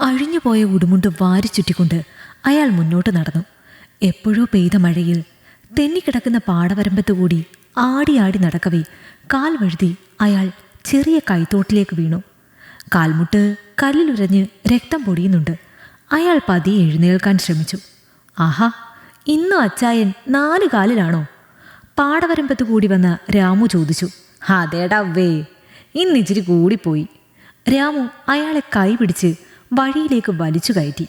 അഴിഞ്ഞുപോയ ഉടുമുണ്ട് വാരി ചുറ്റിക്കൊണ്ട് അയാൾ മുന്നോട്ട് നടന്നു. എപ്പോഴോ പെയ്ത മഴയിൽ തെന്നിക്കിടക്കുന്ന പാടവരമ്പത്തുകൂടി ആടി ആടി നടക്കവേ കാൽ വഴുതി അയാൾ ചെറിയ കൈത്തോട്ടിലേക്ക് വീണു. കാൽമുട്ട് കല്ലിലുരഞ്ഞ് രക്തം പൊടിയുന്നുണ്ട്. അയാൾ പതിയെ എഴുന്നേൽക്കാൻ ശ്രമിച്ചു. ആഹാ ഇന്നും അച്ചായൻ നാല് കാലിലാണോ? പാടവരമ്പത്ത് കൂടി വന്ന രാമു ചോദിച്ചു. അതേടാ വേ ഇന്നിച്ചിരി കൂടിപ്പോയി. രാമു അയാളെ കൈപിടിച്ച് വഴിയിലേക്ക് വലിച്ചു കയറ്റി.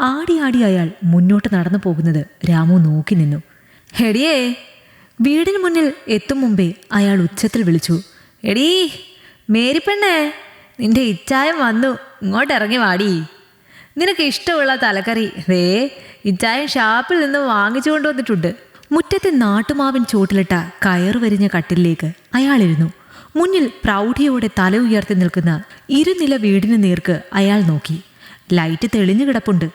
ആടി ആടി അയാൾ മുന്നോട്ട് നടന്നു പോകുന്നത് രാമു നോക്കി നിന്നു. ഹെടിയേ വീടിന് മുന്നിൽ എത്തും മുമ്പേ അയാൾ ഉച്ചത്തിൽ വിളിച്ചു. എടീ മേരിപ്പെണ്ണേ നിന്റെ ഇച്ചായം വന്നു. ഇങ്ങോട്ട് ഇറങ്ങി വാടി. നിനക്ക് ഇഷ്ടമുള്ള തലക്കറി. വേ ഇച്ചായം ഷാപ്പിൽ നിന്ന് വാങ്ങിച്ചു കൊണ്ടുവന്നിട്ടുണ്ട്. മുറ്റത്തെ നാട്ടുമാവിൻ ചോട്ടിലിട്ട കയറ് വരിഞ്ഞ കട്ടിലേക്ക് അയാളിരുന്നു മുന്നിൽ പ്രൗഢിയോടെ തല ഉയർത്തി നിൽക്കുന്ന ഇരുനില വീടിന് നേർക്ക് അയാൾ നോക്കി. ലൈറ്റ് തെളിഞ്ഞു കിടപ്പുണ്ട്.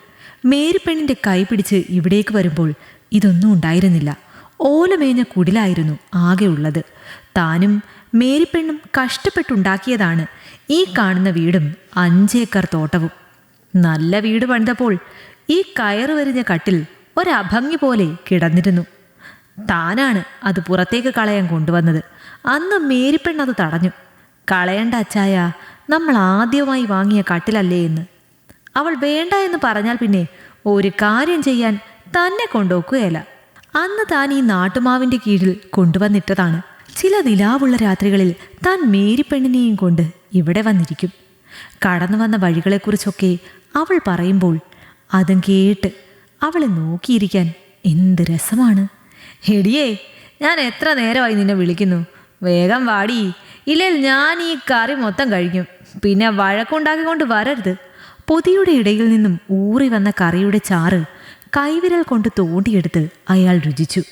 മേരിപ്പെണ്ണിന്റെ കൈ പിടിച്ച് ഇവിടേക്ക് വരുമ്പോൾ ഇതൊന്നും ഉണ്ടായിരുന്നില്ല. ഓലമേഞ്ഞ കുടിലായിരുന്നു ആകെ ഉള്ളത്. താനും മേരിപ്പെണ്ണും കഷ്ടപ്പെട്ടുണ്ടാക്കിയതാണ് ഈ കാണുന്ന വീടും അഞ്ചേക്കർ തോട്ടവും. നല്ല വീട് പണിതപ്പോൾ ഈ കയറ് വരിഞ്ഞ കട്ടിൽ ഒരഭംഗി പോലെ കിടന്നിരുന്നു. താനാണ് അത് പുറത്തേക്ക് കളയാൻ കൊണ്ടുവന്നത്. അന്ന് മേരിപ്പെണ്ണത് തടഞ്ഞു. കളയേണ്ട അച്ചായ നമ്മൾ ആദ്യമായി വാങ്ങിയ കട്ടിലല്ലേ എന്ന്. അവൾ വേണ്ട എന്ന് പറഞ്ഞാൽ പിന്നെ ഒരു കാര്യം ചെയ്യാൻ തന്നെ കൊണ്ടുപോക്കുകയല്ല അന്ന് താൻ ഈ നാട്ടുമാവിന്റെ കീഴിൽ കൊണ്ടുവന്നിട്ടതാണ്. ചില നിലാവുള്ള രാത്രികളിൽ താൻ മേരിപ്പെണ്ണിനെയും കൊണ്ട് ഇവിടെ വന്നിരിക്കും. കടന്നു വന്ന വഴികളെക്കുറിച്ചൊക്കെ അവൾ പറയുമ്പോൾ അതും കേട്ട് അവളെ നോക്കിയിരിക്കാൻ എന്ത് രസമാണ്. എടിയേ ഞാൻ എത്ര നേരമായി നിന്നെ വിളിക്കുന്നു. വേഗം വാടി. ഇല്ലേൽ ഞാൻ ഈ കറി മൊത്തം കഴിക്കും. പിന്നെ വഴക്കുണ്ടാക്കിക്കൊണ്ട് വരരുത്. പൊതിയുടെ ഇടയിൽ നിന്നും ഊറി വന്ന കറിയുടെ ചാറ് കൈവിരൽ കൊണ്ട് തോണ്ടിയെടുത്ത് അയാൾ രുചിച്ചു.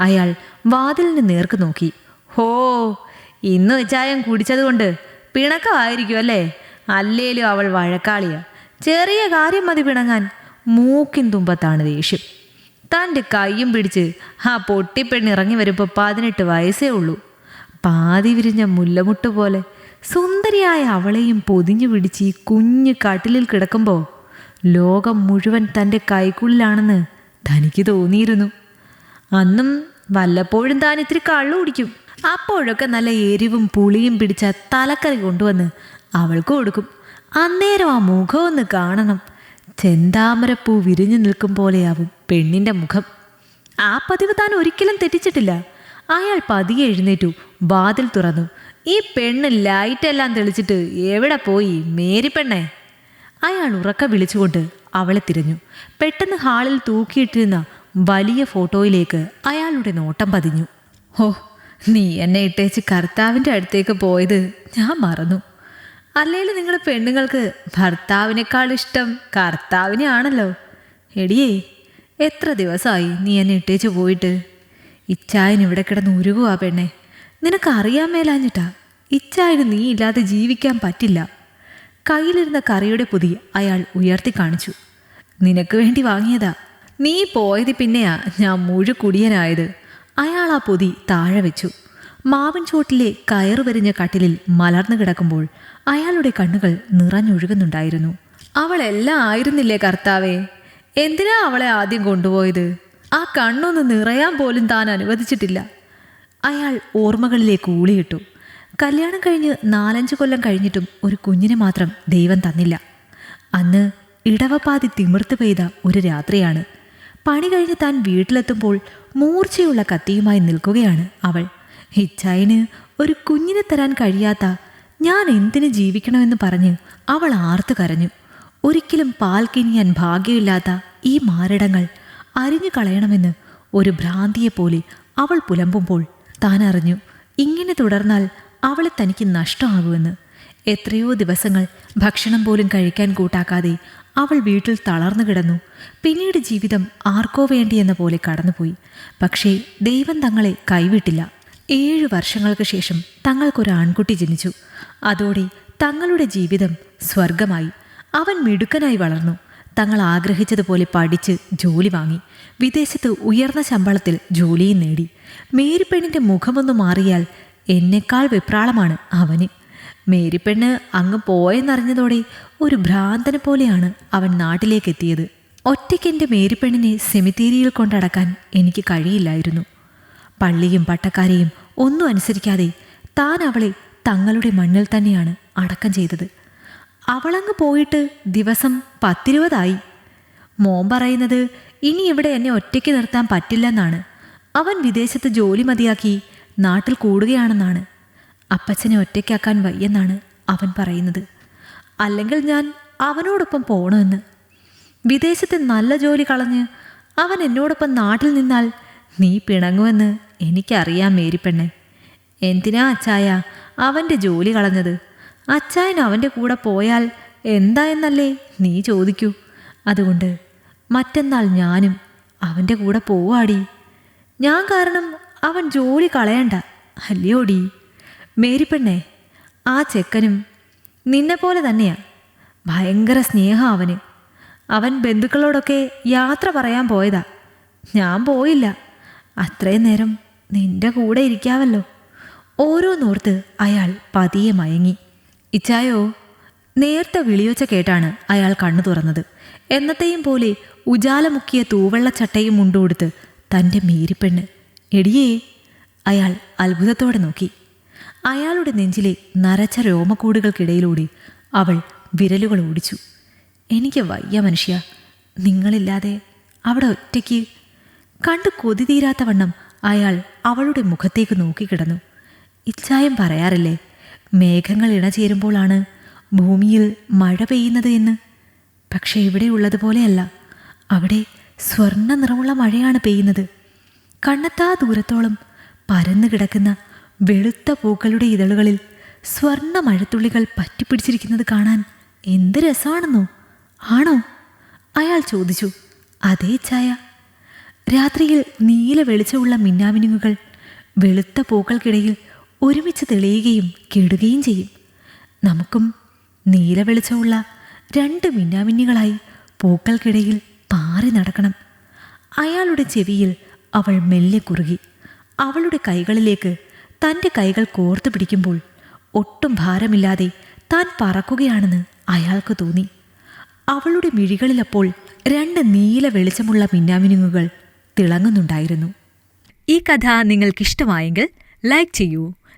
അയാൾ വാതിലിന് നേർക്ക് നോക്കി. ഹോ ഇന്ന് ചായം കുടിച്ചതുകൊണ്ട് പിണക്കമായിരിക്കും അല്ലേ? അല്ലേലും അവൾ വഴക്കാളിയ. ചെറിയ കാര്യം മതി പിണങ്ങാൻ. മൂക്കിൻ തുമ്പത്താണ് ദേഷ്യം. തന്റെ കൈയും പിടിച്ച് ആ പൊട്ടിപ്പെണ്ണിറങ്ങി വരുമ്പോൾ പതിനെട്ട് വയസ്സേ ഉള്ളൂ. പാതി വിരിഞ്ഞ മുല്ലമുട്ട് പോലെ സുന്ദരിയായ അവളെയും പൊതിഞ്ഞു പിടിച്ച് ഈ കുഞ്ഞു കട്ടിലിൽ കിടക്കുമ്പോൾ ലോകം മുഴുവൻ തന്റെ കൈക്കുള്ളിലാണെന്ന് തനിക്ക് തോന്നിയിരുന്നു. അന്നും വല്ലപ്പോഴും താൻ ഇത്തിരി കള്ളു കുടിക്കും. അപ്പോഴൊക്കെ നല്ല എരിവും പുളിയും പിടിച്ച തലക്കറി കൊണ്ടുവന്ന് അവൾക്ക് കൊടുക്കും. അന്നേരം ആ മുഖം ഒന്ന് കാണണം. ചെന്താമരപ്പൂ വിരിഞ്ഞു നിൽക്കും പോലെയാവും പെണ്ണിന്റെ മുഖം. ആ പതിവ് താൻ ഒരിക്കലും തെറ്റിച്ചിട്ടില്ല. അയാൾ പതിയെ എഴുന്നേറ്റു. വാതിൽ തുറന്നു. ഈ പെണ്ണ് ലൈറ്റെല്ലാം തെളിച്ചിട്ട് എവിടെ പോയി മേരി പെണ്ണേ? അയാൾ ഉറക്ക വിളിച്ചുകൊണ്ട് അവളെ തിരഞ്ഞു. പെട്ടെന്ന് ഹാളിൽ തൂക്കിയിട്ടിരുന്ന വലിയ ഫോട്ടോയിലേക്ക് അയാളുടെ നോട്ടം പതിഞ്ഞു. ഹോ നീ എന്നെ ഇട്ടേച്ച് കർത്താവിന്റെ അടുത്തേക്ക് പോയത് ഞാൻ മറന്നു. അല്ലെങ്കിൽ നിങ്ങൾ പെണ്ണുങ്ങൾക്ക് ഭർത്താവിനേക്കാൾ ഇഷ്ടം കർത്താവിനെ ആണല്ലോ എടിയേ എത്ര ദിവസമായി നീ എന്നെ ഇട്ടേച്ച് പോയിട്ട്? ഇച്ചായൻ ഇവിടെ കിടന്ന് ഉരുകുവാ പെണ്ണെ. നിനക്കറിയാൻ മേലാഞ്ഞിട്ടാ ഇച്ചായത് നീ ഇല്ലാതെ ജീവിക്കാൻ പറ്റില്ല. കയ്യിലിരുന്ന കറിയുടെ പൊതി അയാൾ ഉയർത്തി കാണിച്ചു. നിനക്ക് വേണ്ടി വാങ്ങിയതാ. നീ പോയത് പിന്നെയാ ഞാൻ മുഴുക്കുടിയനായത് അയാൾ ആ പൊതി താഴെ വെച്ചു. മാവിൻ ചോട്ടിലെ കയറു വരിഞ്ഞ കട്ടിലിൽ മലർന്നു കിടക്കുമ്പോൾ അയാളുടെ കണ്ണുകൾ നിറഞ്ഞൊഴുകുന്നുണ്ടായിരുന്നു. അവളെല്ലാം ആയിരുന്നില്ലേ കർത്താവേ? എന്തിനാ അവളെ ആദ്യം കൊണ്ടുപോയത്? ആ കണ്ണൊന്ന് നിറയാൻ പോലും താൻ അനുവദിച്ചിട്ടില്ല. അയാൾ ഓർമ്മകളിലേക്ക് ഊളിയിട്ടു. കല്യാണം കഴിഞ്ഞ് നാലഞ്ച് കൊല്ലം കഴിഞ്ഞിട്ടും ഒരു കുഞ്ഞിനെ മാത്രം ദൈവം തന്നില്ല. അന്ന് ഇടവപ്പാതി തിമിർത്ത് പെയ്ത ഒരു രാത്രിയാണ്. പണി കഴിഞ്ഞ് താൻ വീട്ടിലെത്തുമ്പോൾ മൂർച്ചയുള്ള കത്തിയുമായി നിൽക്കുകയാണ് അവൾ. ഹിച്ചായിന് ഒരു കുഞ്ഞിനെ തരാൻ കഴിയാത്ത ഞാൻ എന്തിനു ജീവിക്കണമെന്ന് പറഞ്ഞ് അവൾ ആർത്തു കരഞ്ഞു. ഒരിക്കലും പാൽ കിനിയാൻ ഭാഗ്യമില്ലാത്ത ഈ മാരടങ്ങൾ അരിഞ്ഞു കളയണമെന്ന് ഒരു ഭ്രാന്തിയെപ്പോലെ അവൾ പുലമ്പുമ്പോൾ താൻ അറിഞ്ഞു ഇങ്ങനെ തുടർന്നാൽ അവളെ തനിക്ക് നഷ്ടമാകുമെന്ന്. എത്രയോ ദിവസങ്ങൾ ഭക്ഷണം പോലും കഴിക്കാൻ കൂട്ടാക്കാതെ അവൾ വീട്ടിൽ തളർന്നു കിടന്നു. പിന്നീട് ജീവിതം ആർക്കോ വേണ്ടിയെന്ന പോലെ കടന്നുപോയി. പക്ഷേ ദൈവം തങ്ങളെ കൈവിട്ടില്ല. ഏഴ് വർഷങ്ങൾക്ക് ശേഷം തങ്ങൾക്കൊരു ആൺകുട്ടി ജനിച്ചു. അതോടെ തങ്ങളുടെ ജീവിതം സ്വർഗമായി അവൻ മിടുക്കനായി വളർന്നു. തങ്ങൾ ആഗ്രഹിച്ചതുപോലെ പഠിച്ച് ജോലി വാങ്ങി. വിദേശത്ത് ഉയർന്ന ശമ്പളത്തിൽ ജോലിയും നേടി. മേരിപ്പെണ്ണിന്റെ മുഖമൊന്നു മാറിയാൽ എന്നെക്കാൾ വെപ്രാളമാണ് അവന്. മേരിപ്പെണ്ണ് അങ്ങ് പോയെന്നറിഞ്ഞതോടെ ഒരു ഭ്രാന്തനെ പോലെയാണ് അവൻ നാട്ടിലേക്ക് എത്തിയത് ഒറ്റയ്ക്ക് എന്റെ മേരിപ്പെണ്ണിനെ സെമിത്തേരിയിൽ കൊണ്ടടക്കാൻ എനിക്ക് കഴിയില്ലായിരുന്നു. പള്ളിയും പട്ടക്കാരെയും ഒന്നും അനുസരിക്കാതെ താൻ അവളെ തങ്ങളുടെ മണ്ണിൽ തന്നെയാണ് അടക്കം ചെയ്തത്. അവളങ്ങ് പോയിട്ട് ദിവസം പത്തിരുപതായി. മോൻ പറയുന്നത് ഇനി ഇവിടെ എന്നെ ഒറ്റയ്ക്ക് നിർത്താൻ പറ്റില്ലെന്നാണ്. അവൻ വിദേശത്ത് ജോലി മതിയാക്കി നാട്ടിൽ കൂടുകയാണെന്നാണ്. അപ്പച്ചനെ ഒറ്റയ്ക്കാക്കാൻ വയ്യെന്നാണ് അവൻ പറയുന്നത്. അല്ലെങ്കിൽ ഞാൻ അവനോടൊപ്പം പോകണമെന്ന് വിദേശത്ത് നല്ല ജോലി കളഞ്ഞ് അവൻ എന്നോടൊപ്പം നാട്ടിൽ നിന്നാൽ നീ പിണങ്ങുമെന്ന് എനിക്കറിയാം മേരിപ്പെണ്ണെ. എന്തിനാ അച്ചായ അവന്റെ ജോലി കളഞ്ഞത്? അച്ചായൻ അവന്റെ കൂടെ പോയാൽ എന്താ എന്നല്ലേ നീ ചോദിക്കൂ. അതുകൊണ്ട് മറ്റന്നാൾ ഞാനും അവന്റെ കൂടെ പോവാടി. ഞാൻ കാരണം അവൻ ജോലി കളയണ്ട അല്ലയോടി? മേരിപ്പെണ്ണേ ആ ചെക്കനും നിന്നെപ്പോലെ തന്നെയാ. ഭയങ്കര സ്നേഹം അവന്. അവൻ ബന്ധുക്കളോടൊക്കെ യാത്ര പറയാൻ പോയതാ. ഞാൻ പോയില്ല. അത്രയും നേരം നിന്റെ കൂടെ ഇരിക്കാമല്ലോ ഓരോന്നോർത്ത് അയാൾ പതിയെ മയങ്ങി. ഇച്ചായോ നേർത്ത വിളിയൊച്ച കേട്ടാണ് അയാൾ കണ്ണു തുറന്നത്. എന്നത്തെയും പോലെ ഉജാലമുക്കിയ തൂവെള്ളച്ചട്ടയും മുണ്ടുകൊടുത്ത് തന്റെ മീരിപ്പെണ്ണ്. എടിയേ അയാൾ അത്ഭുതത്തോടെ നോക്കി. അയാളുടെ നെഞ്ചിലെ നരച്ച രോമക്കൂടുകൾക്കിടയിലൂടെ അവൾ വിരലുകൾ ഓടിച്ചു. എനിക്ക് വയ്യ മനുഷ്യ നിങ്ങളില്ലാതെ അവിടെ ഒറ്റയ്ക്ക്. കണ്ടു കൊതി തീരാത്ത വണ്ണം അയാൾ അവളുടെ മുഖത്തേക്ക് നോക്കിക്കിടന്നു. ഇച്ചായം പറയാറില്ലേ മേഘങ്ങൾ ഇണചേരുമ്പോഴാണ് ഭൂമിയിൽ മഴ പെയ്യുന്നത് എന്ന്. പക്ഷേ ഇവിടെയുള്ളതുപോലെയല്ല അവിടെ സ്വർണ നിറമുള്ള മഴയാണ് പെയ്യുന്നത്. കണ്ണത്താ ദൂരത്തോളം പരന്നു കിടക്കുന്ന വെളുത്ത പൂക്കളുടെ ഇതളുകളിൽ സ്വർണ മഴത്തുള്ളികൾ പറ്റിപ്പിടിച്ചിരിക്കുന്നത് കാണാൻ എന്ത് രസമാണെന്നോ? ആണോ? അയാൾ ചോദിച്ചു. അതേ ചായ രാത്രിയിൽ നീല വെളിച്ചമുള്ള മിന്നാമിനുങ്ങുകൾ വെളുത്ത പൂക്കൾക്കിടയിൽ ഒരുമിച്ച് തെളിയുകയും കെടുകയും ചെയ്യും. നമുക്കും നീല വെളിച്ചമുള്ള രണ്ട് മിന്നാമിന്നികളായി പൂക്കൾക്കിടയിൽ പാറി നടക്കണം. അയാളുടെ ചെവിയിൽ അവൾ മെല്ലെ കുറുകി. അവളുടെ കൈകളിലേക്ക് തന്റെ കൈകൾ കോർത്തു പിടിക്കുമ്പോൾ ഒട്ടും ഭാരമില്ലാതെ താൻ പറക്കുകയാണെന്ന് അയാൾക്ക് തോന്നി. അവളുടെ മിഴികളിലപ്പോൾ രണ്ട് നീല വെളിച്ചമുള്ള മിന്നാമിനുങ്ങുകൾ തിളങ്ങുന്നുണ്ടായിരുന്നു. ഈ കഥ നിങ്ങൾക്കിഷ്ടമായെങ്കിൽ ലൈക്ക് ചെയ്യൂ